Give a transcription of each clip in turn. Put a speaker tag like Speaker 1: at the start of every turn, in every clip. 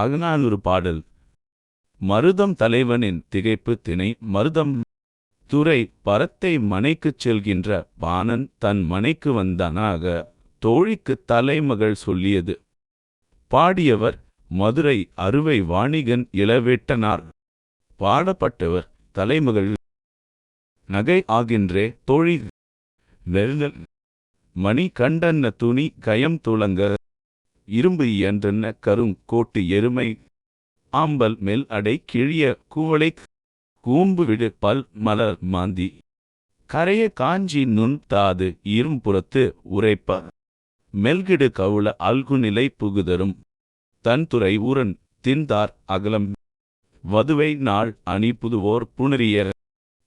Speaker 1: அகநானூறு பாடல். மருதம் தலைவனின் திகைப்பு திணை மருதம் துரை பரத்தை மனைக்குச் செல்கின்ற பாணன் தன் மனைக்கு வந்தானாக தோழிக்குத் தலைமகள் சொல்லியது. பாடியவர் மதுரை அறுவை வாணிகன் இளவேட்டனார். பாடப்பட்டவர் தலைமகள் நகை ஆகின்றே தோழி. நெருங்கல் மணி கண்டன்ன துணி கயம் துளங்க இரும்பு இயன்றன கருங் கோட்டு எருமை? ஆம்பல் மெல் அடை கிழிய கூவளை கூம்பு விடு பல் மலர் மாந்தி. கரைய காஞ்சி நுண் தாது இரும்புறத்து உரைப்ப மெல்கிடு கவுள அல்குநிலை புகுதரும். தன்துறை ஊரன் தின்தார் அகலம். வதுவை நாள் அணி புதுவோர் புணரிய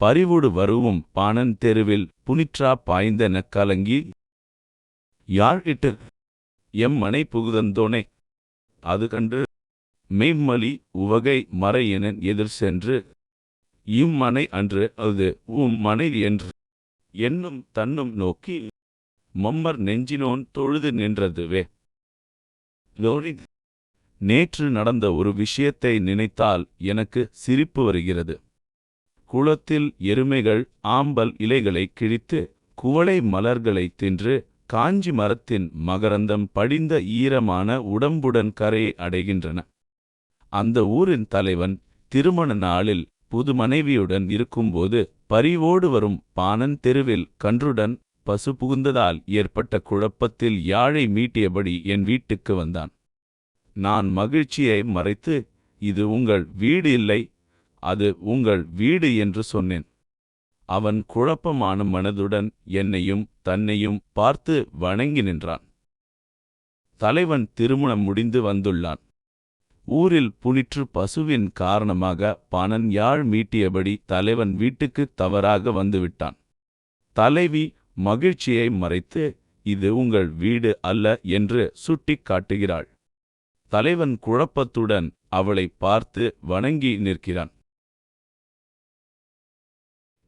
Speaker 1: பரிவுடு வருவும் பாணன் தெருவில் புனிற்றா பாய்ந்தன கலங்கி. யாழ் இட்டு எம் மனை புகுதந்தோனே. அது கண்டு மெய்மலி உவகை மறையென எதிர் சென்று இம்மனை அன்று அது உம் மனை என்று என்னும் தன்னும் நோக்கி மம்மர் நெஞ்சினோன் தொழுது நின்றதுவே. லோரி நேற்று நடந்த ஒரு விஷயத்தை நினைத்தால் எனக்கு சிரிப்பு வருகிறது. குளத்தில் எருமைகள் ஆம்பல் இலைகளை கிழித்து குவளை மலர்களை தின்று காஞ்சி மரத்தின் மகரந்தம் படிந்த ஈரமான உடம்புடன் கரையை அடைகின்றன. அந்த ஊரின் தலைவன் திருமண நாளில் புது மனைவியுடன் இருக்கும்போது பரிவோடு வரும் பானன் தெருவில் கன்றுடன் பசு புகுந்ததால் ஏற்பட்ட குழப்பத்தில் யாழை மீட்டியபடி என் வீட்டுக்கு வந்தான். நான் மகிழ்ச்சியை மறைத்து இது உங்கள் வீடு இல்லை அது உங்கள் வீடு என்று சொன்னேன். அவன் குழப்பமான மனதுடன் என்னையும் தன்னையும் பார்த்து வணங்கி நின்றான். தலைவன் திருமணம் முடிந்து வந்துள்ளான். ஊரில் புனிற்று பசுவின் காரணமாக பணன் யாழ் மீட்டியபடி தலைவன் வீட்டுக்கு தவறாக வந்துவிட்டான். தலைவி மகிழ்ச்சியை மறைத்து இது உங்கள் வீடு அல்ல என்று சுட்டிக் காட்டுகிறாள். தலைவன் குழப்பத்துடன் அவளை பார்த்து வணங்கி நிற்கிறான்.